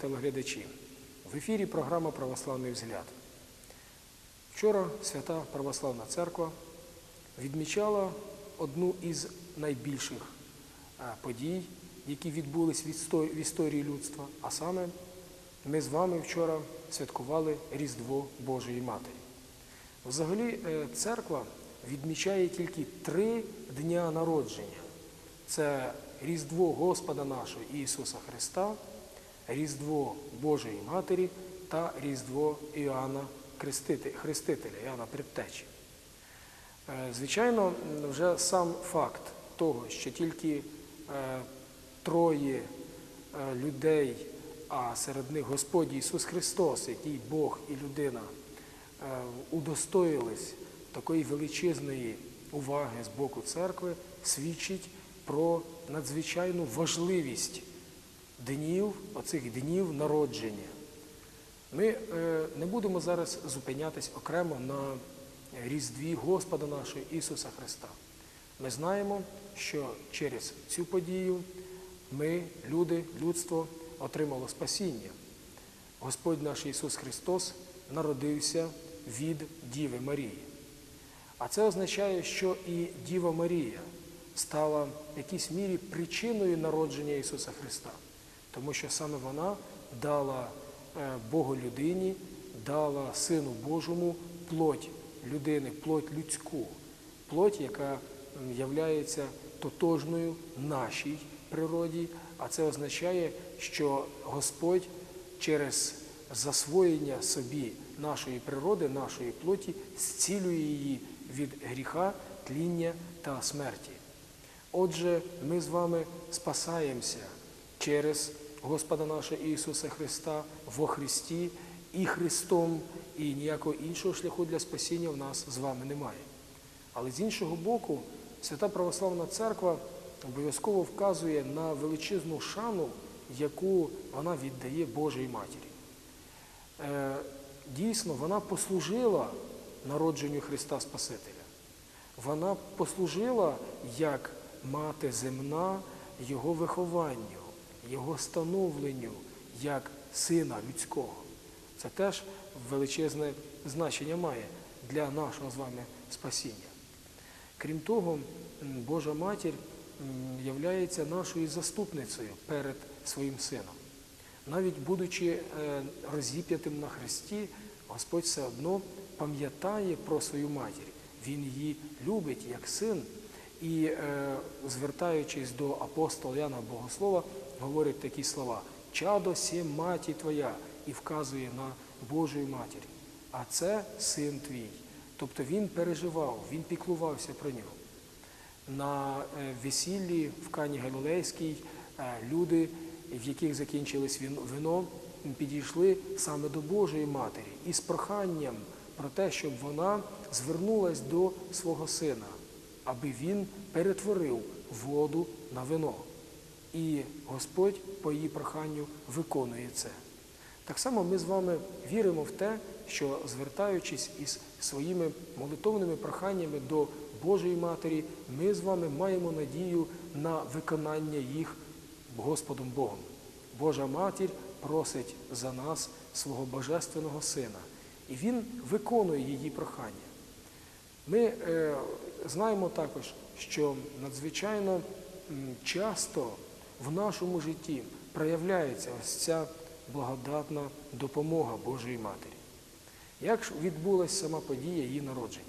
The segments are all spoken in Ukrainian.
телеглядачі. В ефірі програма Православний взгляд. Вчора Свята Православна Церква відмічала одну із найбільших е, подій, які відбулись в історії людства, а саме ми з вами вчора святкували Різдво Божої Матері. Взагалі, е, церква відмічає тільки три дня народження. Це Різдво Господа нашого Ісуса Христа, Різдво Божої Матері та Різдво Іоанна Хрестителя, Іоанна Предтечі. Е, Звичайно, вже сам факт того, що тільки е, троє е, людей, а серед них Господь Ісус Христос, який Бог і людина, удостоїлись такої величезної уваги з боку церкви, свідчить про надзвичайну важливість днів, оцих днів народження. Ми е, не будемо зараз зупинятись окремо на Різдві Господа нашого Ісуса Христа. Ми знаємо, що через цю подію ми, люди, людство, отримало спасіння. Господь наш Ісус Христос народився від Діви Марії. А це означає, що і Діва Марія стала в якійсь мірі причиною народження Ісуса Христа, тому що саме вона дала е, Богу людині, дала Сину Божому плоть людини, плоть людську, плоть, яка являється тотожною нашій природі, а це означає, що Господь через засвоєння собі нашої природи, нашої плоті, зцілює її від гріха, тління та смерті. Отже, ми з вами спасаємося через Господа нашого Ісуса Христа во Христі і Христом, і ніякого іншого шляху для спасіння в нас з вами немає. Але з іншого боку, Свята Православна Церква обов'язково вказує на величезну шану, яку вона віддає Божій Матері. Е, Дійсно, вона послужила народженню Христа Спасителя. Вона послужила як мати земна Його вихованню, Його становленню як сина людського. Це теж величезне значення має для нашого з вами спасіння. Крім того, Божа Матір являється нашою заступницею перед своїм сином. Навіть будучи е, розіп'ятим на хресті, Господь все одно пам'ятає про свою матір. Він її любить як син і, е, звертаючись до апостола Яна Богослова, говорить такі слова: Чадо сє маті твоя і вказує на Божу матір. А це син твій. Тобто він переживав, він піклувався про нього. На е, весіллі в Кані Галілейській е, люди, в яких закінчилось вино, підійшли саме до Божої Матері із проханням про те, щоб вона звернулась до свого сина, аби він перетворив воду на вино. І Господь по її проханню виконує це. Так само ми з вами віримо в те, що звертаючись із своїми молитовними проханнями до Божої Матері, ми з вами маємо надію на виконання їх Господом Богом. Божа Матір просить за нас свого Божественного Сина, і Він виконує її прохання. Ми е, знаємо також, що надзвичайно часто в нашому житті проявляється ось ця благодатна допомога Божої Матері. Як ж відбулася сама подія її народження?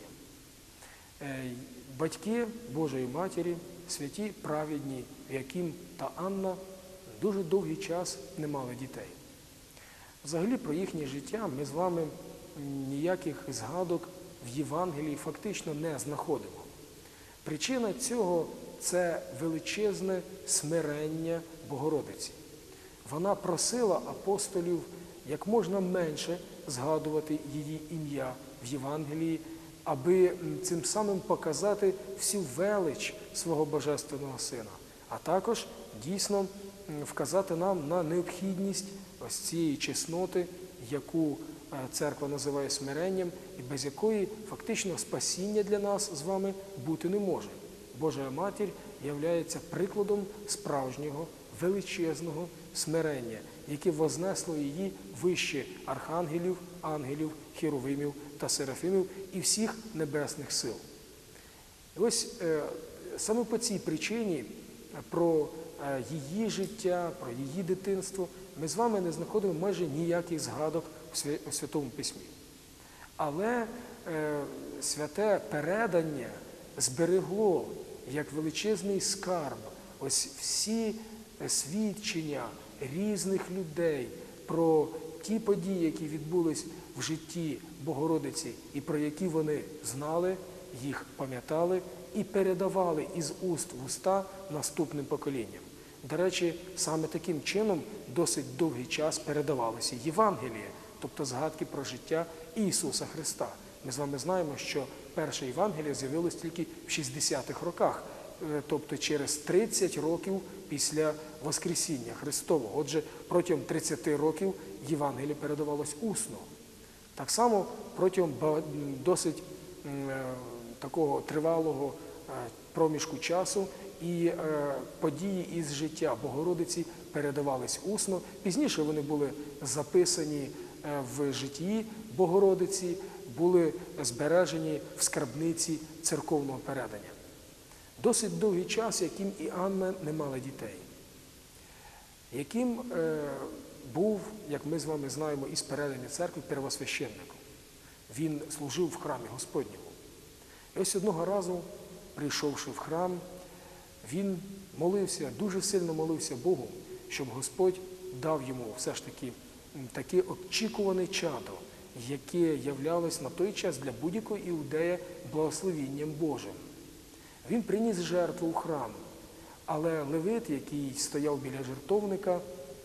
Е, Батьки Божої Матері, святі праведні Яким та Анна, дуже довгий час не мали дітей. Взагалі про їхнє життя ми з вами ніяких згадок в Євангелії фактично не знаходимо. Причина цього це величезне смирення Богородиці. Вона просила апостолів як можна менше згадувати її ім'я в Євангелії, аби цим самим показати всю велич свого Божественного Сина, а також дійсно вказати нам на необхідність ось цієї чесноти, яку е, церква називає смиренням, і без якої фактично спасіння для нас з вами бути не може. Божа Матір являється прикладом справжнього величезного смирення, яке вознесло її вище архангелів, ангелів, хіровимів та серафимів і всіх небесних сил. І ось е, саме по цій причині е, про е, її життя, про її дитинство ми з вами не знаходимо майже ніяких згадок у Святому Письмі. Але святе передання зберегло як величезний скарб ось всі е, свідчення різних людей про ті події, які відбулись в житті Богородиці, і про які вони знали, їх пам'ятали і передавали із уст в уста наступним поколінням. До речі, саме таким чином досить довгий час передавалися Євангелія, тобто згадки про життя Ісуса Христа. Ми з вами знаємо, що перше Євангеліє з'явилось тільки в 60-х роках, е, тобто через 30 років після Воскресіння Христового. Отже, протягом 30 років Євангеліє передавалось усно. Так само протягом досить е, такого тривалого е, проміжку часу і події із життя Богородиці передавались усно. Пізніше вони були записані в житті Богородиці, були збережені в скарбниці церковного передання. Досить довгий час, яким і Анна не мала дітей яким е, був, як ми з вами знаємо, із передання церкви первосвященником. Він служив в храмі Господньому. І ось одного разу, прийшовши в храм, він молився, дуже сильно молився Богу, щоб Господь дав йому все ж таки таке очікуване чадо, яке являлось на той час для будь-якого іудея благословінням Божим. Він приніс жертву у храм, але левит, який стояв біля жертовника,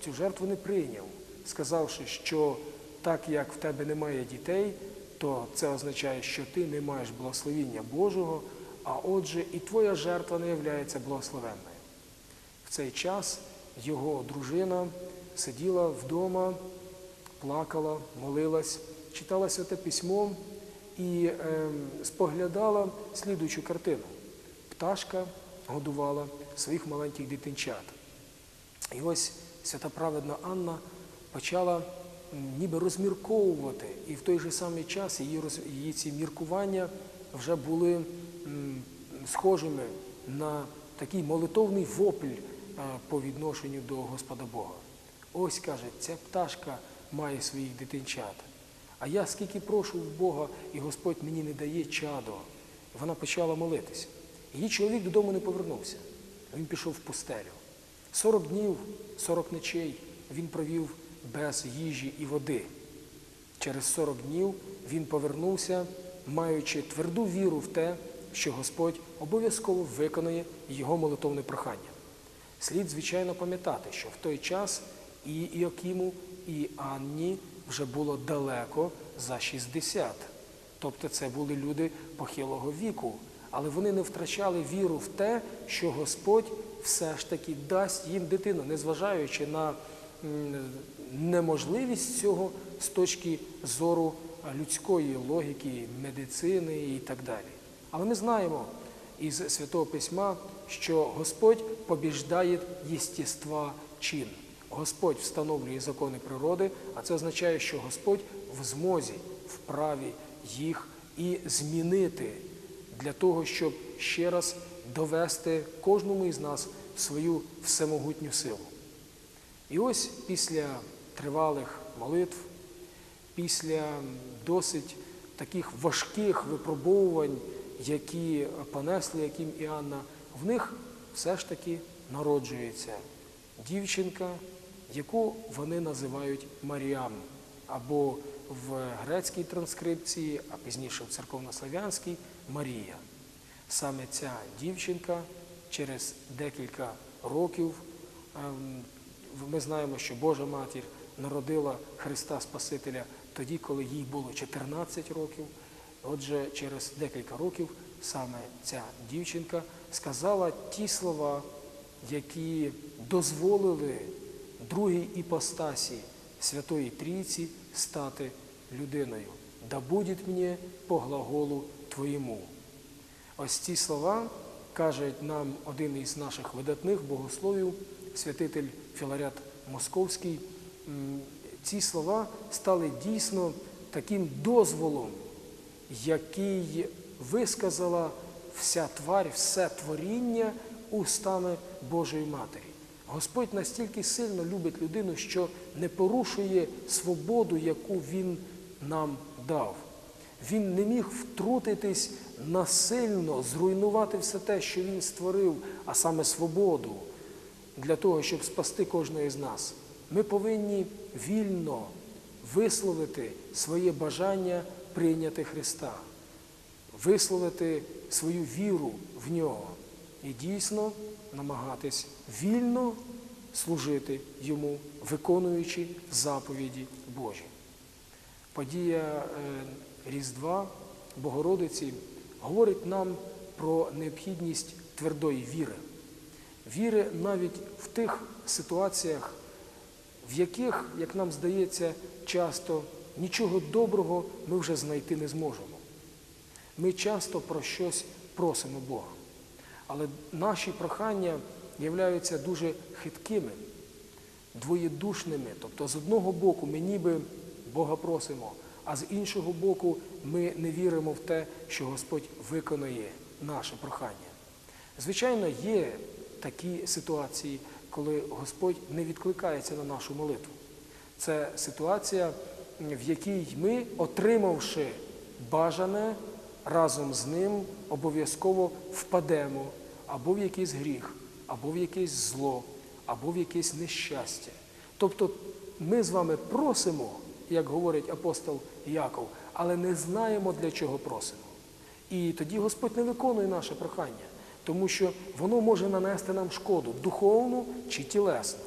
цю жертву не прийняв, сказавши, що так як в тебе немає дітей, то це означає, що ти не маєш благословіння Божого, а отже, і твоя жертва не являється благословенною. В цей час його дружина сиділа вдома, плакала, молилась, читала святе письмо і ем, споглядала слідуючу картину. Пташка годувала своїх маленьких дитинчат. І ось свята праведна Анна почала ніби розмірковувати, і в той же самий час її, її ці міркування вже були схожими на такий молитовний вопль е, по відношенню до Господа Бога. Ось каже, ця пташка має своїх дитинчат. А я скільки прошу в Бога, і Господь мені не дає чадо. Вона почала молитися. Її чоловік додому не повернувся. Він пішов в пустелю. 40 днів, 40 ночей він провів без їжі і води. Через 40 днів він повернувся, маючи тверду віру в те, що Господь обов'язково виконає його молитовне прохання. Слід, звичайно, пам'ятати, що в той час і Іокіму, і Анні вже було далеко за 60. Тобто це були люди похилого віку, але вони не втрачали віру в те, що Господь все ж таки дасть їм дитину, незважаючи на неможливість цього з точки зору людської логіки, медицини і так далі. Але ми знаємо із Святого Письма, що Господь побіждає єстєства чин. Господь встановлює закони природи, а це означає, що Господь в змозі, вправі їх і змінити для того, щоб ще раз довести кожному із нас свою всемогутню силу. І ось після тривалих молитв, після досить таких важких випробовувань, які понесли Яким і Анна, в них все ж таки народжується дівчинка, яку вони називають Маріам, або в грецькій транскрипції, а пізніше в церковнослов'янській Марія. Саме ця дівчинка через декілька років ем, ми знаємо, що Божа матір народила Христа Спасителя тоді, коли їй було 14 років. Отже, через декілька років саме ця дівчинка сказала ті слова, які дозволили другій іпостасі Святої Трійці стати людиною. Да буде мені по глаголу Твоєму. Ось ці слова каже нам один із наших видатних богословів святитель Філарет Московський, ці слова стали дійсно таким дозволом, який висказала вся тварь, все творіння устами Божої Матері. Господь настільки сильно любить людину, що не порушує свободу, яку Він нам дав. Він не міг втрутитись насильно, зруйнувати все те, що він створив, а саме свободу, для того, щоб спасти кожного з нас. Ми повинні вільно висловити своє бажання прийняти Христа, висловити свою віру в нього і дійсно намагатись вільно служити йому, виконуючи заповіді Божі. Подія е, Різдва Богородиці говорить нам про необхідність твердої віри. Віри навіть в тих ситуаціях, в яких, як нам здається, часто нічого доброго ми вже знайти не зможемо. Ми часто про щось просимо Бога. Але наші прохання являються дуже хиткими, двоєдушними. Тобто, з одного боку, ми ніби Бога просимо, а з іншого боку, ми не віримо в те, що Господь виконує наше прохання. Звичайно, є такі ситуації, коли Господь не відкликається на нашу молитву. Це ситуація, в якій ми, отримавши бажане, разом з ним обов'язково впадемо або в якийсь гріх, або в якесь зло, або в якесь нещастя. Тобто ми з вами просимо, як говорить апостол Яков, але не знаємо, для чого просимо. І тоді Господь не виконує наше прохання, тому що воно може нанести нам шкоду духовну чи тілесну.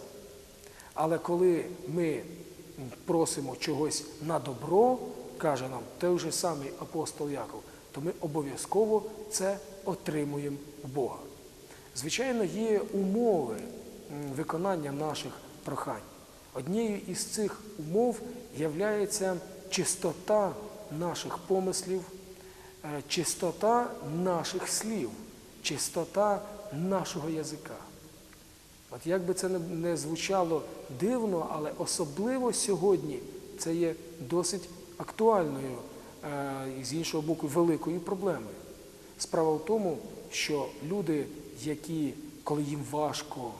Але коли ми просимо чогось на добро, каже нам той же самий апостол Яков, то ми обов'язково це отримуємо у Бога. Звичайно, є умови виконання наших прохань. Однією із цих умов є чистота наших помислів, е, чистота наших слів, чистота нашого язика. От як би це не- не звучало дивно, але особливо сьогодні це є досить актуальною е, і з іншого боку великою проблемою. Справа в тому, що люди, які, коли їм важко,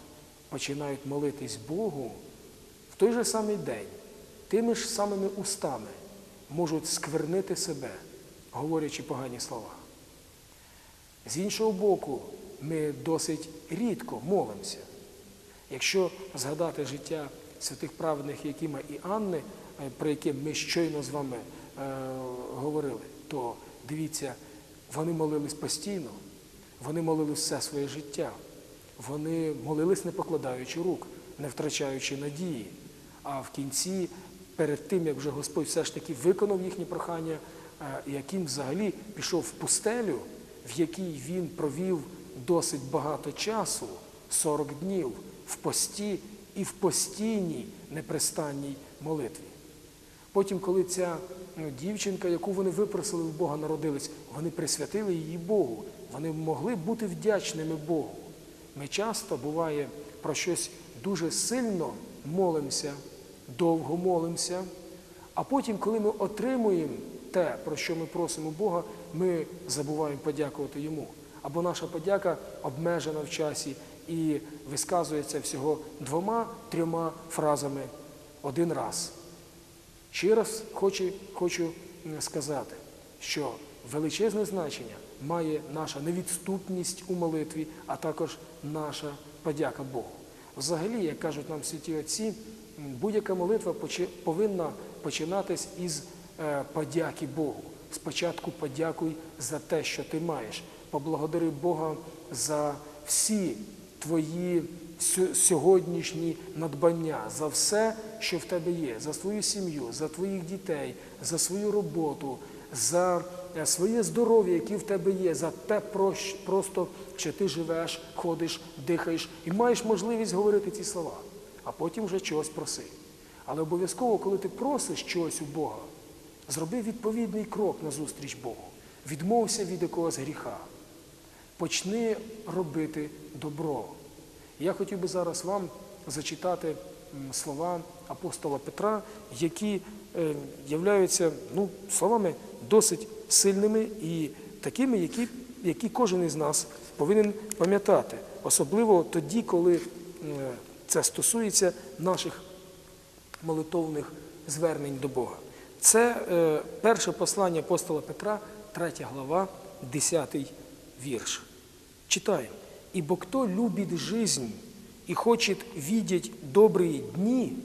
починають молитись Богу, в той же самий день тими ж самими устами можуть сквернити себе, говорячи погані слова. З іншого боку, ми досить рідко молимося. Якщо згадати життя святих праведних Якима і Анни, е, про яке ми щойно з вами говорили, то дивіться, вони молились постійно, вони молились все своє життя, вони молились не покладаючи рук, не втрачаючи надії. А в кінці, перед тим, як вже Господь все ж таки виконав їхні прохання, е, Яким взагалі пішов в пустелю, в якій він провів досить багато часу, 40 днів, в пості і в постійній непрестанній молитві. Потім, коли ця дівчинка, яку вони випросили в Бога, народилась, вони присвятили її Богу. Вони могли бути вдячними Богу. Ми часто буває про щось дуже сильно молимося, довго молимося, а потім, коли ми отримуємо те, про що ми просимо Бога, ми забуваємо подякувати Йому. Або наша подяка обмежена в часі і висказується всього двома-трьома фразами один раз. Ще раз хочу, хочу сказати, що величезне значення має наша невідступність у молитві, а також наша подяка Богу. Взагалі, як кажуть нам святі отці, будь-яка молитва повинна починатись із е, подяки Богу. Спочатку подякуй за те, що ти маєш. Поблагодари Бога за всі твої сьогоднішні надбання, за все, що в тебе є, за свою сім'ю, за твоїх дітей, за свою роботу, за е, своє здоров'я, яке в тебе є, за те, просто, що ти живеш, ходиш, дихаєш і маєш можливість говорити ці слова, а потім вже чогось проси. Але обов'язково, коли ти просиш чогось у Бога, зроби відповідний крок назустріч Богу. Відмовся від якогось гріха. Почни робити добро. Я хотів би зараз вам зачитати слова апостола Петра, які е, являються ну, словами досить сильними і такими, які, які кожен із нас повинен пам'ятати, особливо тоді, коли це стосується наших молитовних звернень до Бога. Це е, перше послання апостола Петра, 3 глава, 10 вірш. Читаем. «Ибо кто любит жизнь и хочет видеть добрые дни,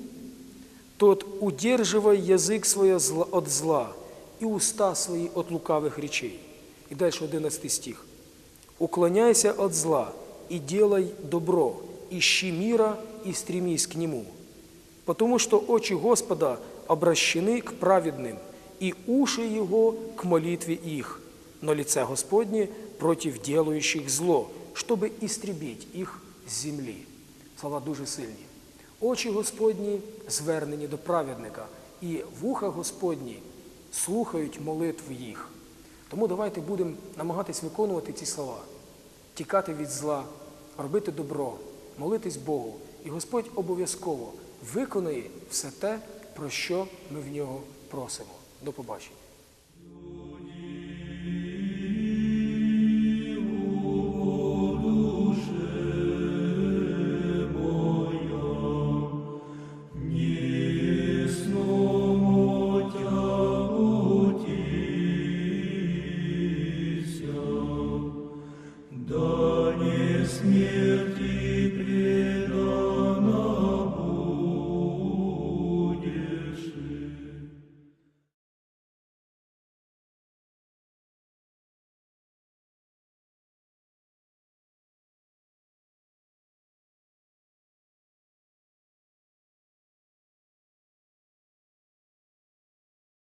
тот удерживай язык свой зла- от зла и уста свои от лукавых речей». И дальше 11 стих. «Уклоняйся от зла и делай добро, ищи мира и стремись к нему, потому что очи Господа обращены к праведным, и уши Его к молитве их, но лице Господне против делающих зло, чтобы истребить их з землі. Слова дуже сильні. Очі Господні звернені до праведника, і вуха Господні слухають молитв їх. Тому давайте будемо намагатись виконувати ці слова, тікати від зла, робити добро, молитись Богу. І Господь обов'язково виконає все те, про що ми в нього просимо. До побачення.